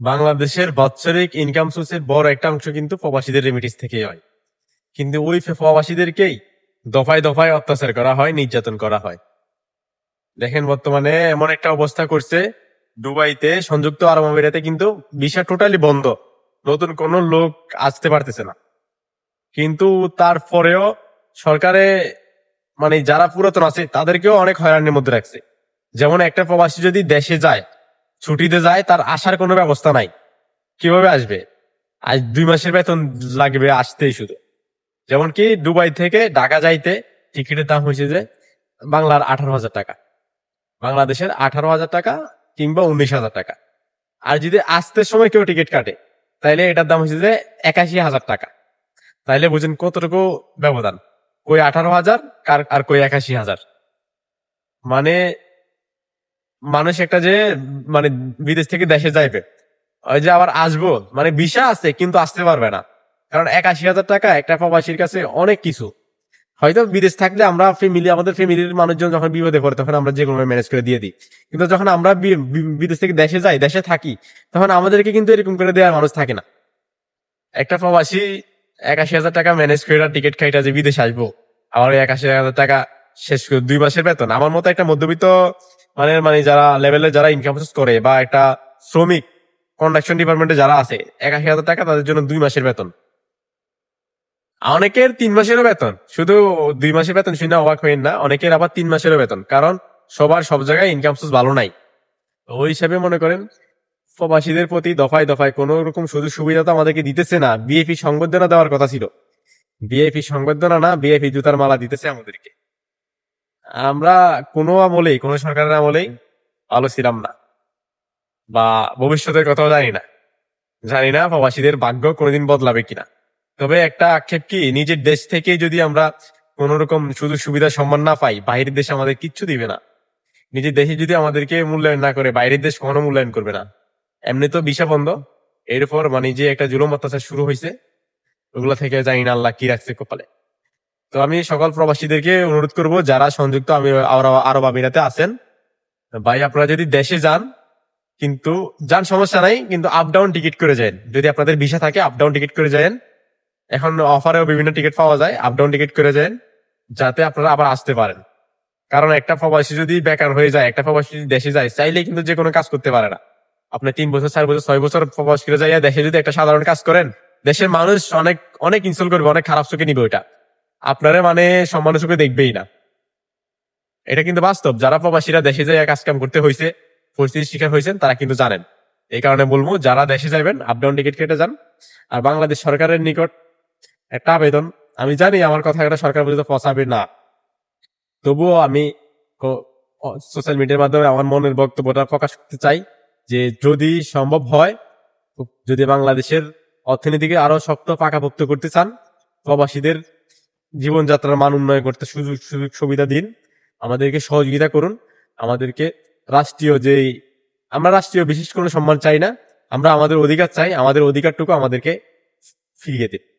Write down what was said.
বাংলাদেশের বাৎসরিক ইনকাম সোর্সের বড় একটা অংশ কিন্তু প্রবাসীদের রেমিটিস থেকে হয়। কিন্তু ওই প্রবাসীদেরকেই দফায় দফায় অত্যাচার করা হয়, নির্যাতন করা হয়। দেখেন, বর্তমানে এমন একটা অবস্থা করছে, দুবাইতে সংযুক্ত আরব আমিরাতে কিন্তু ভিসা টোটালি বন্ধ। নতুন কোনো লোক আসতে পারতেছে না। কিন্তু তারপরেও সরকারে মানে যারা পুরাতন আছে, তাদেরকেও অনেক হয়রানির মধ্যে রাখছে। যেমন একটা প্রবাসী যদি দেশে যায় ছুটিতে যায়, তার আসার কোনো ব্যবস্থা নাই। কীভাবে আসবে? আজ দুই মাসের বেতন লাগবে আসতেই শুধু। যেমন কি, দুবাই থেকে ঢাকা যাইতে টিকিটের দাম হয়েছে যে বাংলার আঠারো হাজার টাকা। বাংলাদেশের আঠারো হাজার টাকা কিংবা উনিশ হাজার টাকা। আর যদি আসতে সময় কেউ টিকিট কাটে, তাইলে এটার দাম হচ্ছে যে একাশি হাজার টাকা। তাইলে বুঝেন কতটুকু ব্যবধান। কই আঠারো হাজার আর আর কই একাশি হাজার। মানে মানুষ একটা যে মানে বিদেশ থেকে দেশে যাইবে। ওই যে আবার আসব মানে ভিসা আছে, কিন্তু আসতে পারবে না। কারণ একাশি হাজার টাকা একটা প্রবাসীর কাছে অনেক কিছু। হয়তো বিদেশ থাকলে আমরা ফ্যামিলি আমাদের ফ্যামিলির মানুষজন যখন বিপদে পড়ে, তখন আমরা যে কোনো ম্যানেজ করে দিয়ে দিই। কিন্তু যখন আমরা বিদেশ থেকে দেশে যাই, দেশে থাকি, তখন আমাদেরকে কিন্তু এরকম করে দেওয়ার মানুষ থাকে না। একটা প্রবাসী একাশি হাজার টাকা ম্যানেজ করে টিকিট খাইটা যে বিদেশে আসব, আবার একাশি হাজার টাকা শেষ দুই মাসের বেতন। আমার মতো একটা মধ্যবিত্ত মানে মানে যারা লেভেলে যারা ইনকাম করে বা একটা শ্রমিক কন্ডাকশন ডিপার্টমেন্টে যারা আছে, একাশি হাজার টাকা তাদের জন্য দুই মাসের বেতন। অনেকের তিন মাসেরও বেতন। শুধু দুই মাসের বেতন শুনে অবাক হইন না, অনেকের আবার তিন মাসেরও বেতন। কারণ সবার সব জায়গায় ইনকাম সোর্স ভালো নাই। ওই হিসাবে মনে করেন, প্রবাসীদের প্রতি দফায় দফায় কোন রকম সুযোগ সুবিধা তো আমাদেরকে দিতেছে না। বিএপি সংবর্ধনা দেওয়ার কথা ছিল। বিএপি সংবর্ধনা না বিএপি জুতার মালা দিতেছে আমাদেরকে। আমরা কোনো আমলেই, কোনো সরকারের আমলেই ভালো ছিলাম না। বা ভবিষ্যতের কথাও জানি না। জানি না প্রবাসীদের ভাগ্য কোনোদিন বদলাবে কিনা। তবে একটা আক্ষেপ কি, নিজের দেশ থেকে যদি আমরা কোন রকম সুযোগ সুবিধা সম্মান না পাই বাইরের দেশ আমাদের কিচ্ছু দিবে না। নিজের দেশে যদি আমাদেরকে মূল্যায়ন না করে, বাইরের দেশ কখনো মূল্যায়ন করবে না। এমনি তো বিষা বন্ধ। এরপর মানে যে একটা জুলুম অত্যাচার শুরু হয়েছে ওগুলো থেকে জানি না আল্লাহ কি রাখছে কপালে। তো আমি সকল প্রবাসীদেরকে অনুরোধ করব, যারা সংযুক্ত আমি আরব আমিরাতে আছেন, ভাই, আপনারা যদি দেশে যান, কিন্তু যান সমস্যা নাই, কিন্তু আপ ডাউন টিকিট করে যান। যদি আপনাদের ভিসা থাকে আপ ডাউন টিকিট করে যান। এখন অফারেও বিভিন্ন টিকিট পাওয়া যায় আপ ডাউন টিকিট করে যান, যাতে আপনারা আবার আসতে পারেন। কারণ একটা প্রবাসী যদি বেকার হয়ে যায়, একটা প্রবাসী যদি দেশে যায়, চাইলে কিন্তু যে কোনো কাজ করতে পারে না। আপনি তিন বছর, চার বছর, ছয় বছর প্রবাস করে যাইয়া দেশে যদি একটা সাধারণ কাজ করেন, দেশের মানুষ অনেক অনেক ইনসল করবে, অনেক খারাপ চোখে নিবে ওইটা। আপনারা মানে সম্মানের চোখে দেখবেই না। এটা কিন্তু বাস্তব। যারা প্রবাসীরা দেশে যাইয়া কাজ কাম করতে হয়েছে পরিস্থিতির শিকার হয়েছেন তারা কিন্তু জানেন। এই কারণে বলব, যারা দেশে যাবেন আপ ডাউন টিকিট কেটে যান। আর বাংলাদেশ সরকারের নিকট একটা আবেদন। আমি জানি আমার কথা একটা সরকার পর্যন্ত পৌঁছাবে না। তবুও আমি সোশ্যাল মিডিয়ার মাধ্যমে আমার মনের বক্তব্যটা প্রকাশ করতে চাই যে, যদি সম্ভব হয়, যদি বাংলাদেশের অর্থনীতিকে আরও শক্ত পাকাপোক্ত করতে চান, প্রবাসীদের জীবনযাত্রার মান উন্নয়ন করতে সুযোগ সুযোগ, সুবিধা দিন। আমাদেরকে সহযোগিতা করুন। আমাদেরকে রাষ্ট্রীয় যেই, আমরা রাষ্ট্রীয় বিশেষ কোনো সম্মান চাই না। আমরা আমাদের অধিকার চাই। আমাদের অধিকারটুকু আমাদেরকে ফিরিয়ে দিন।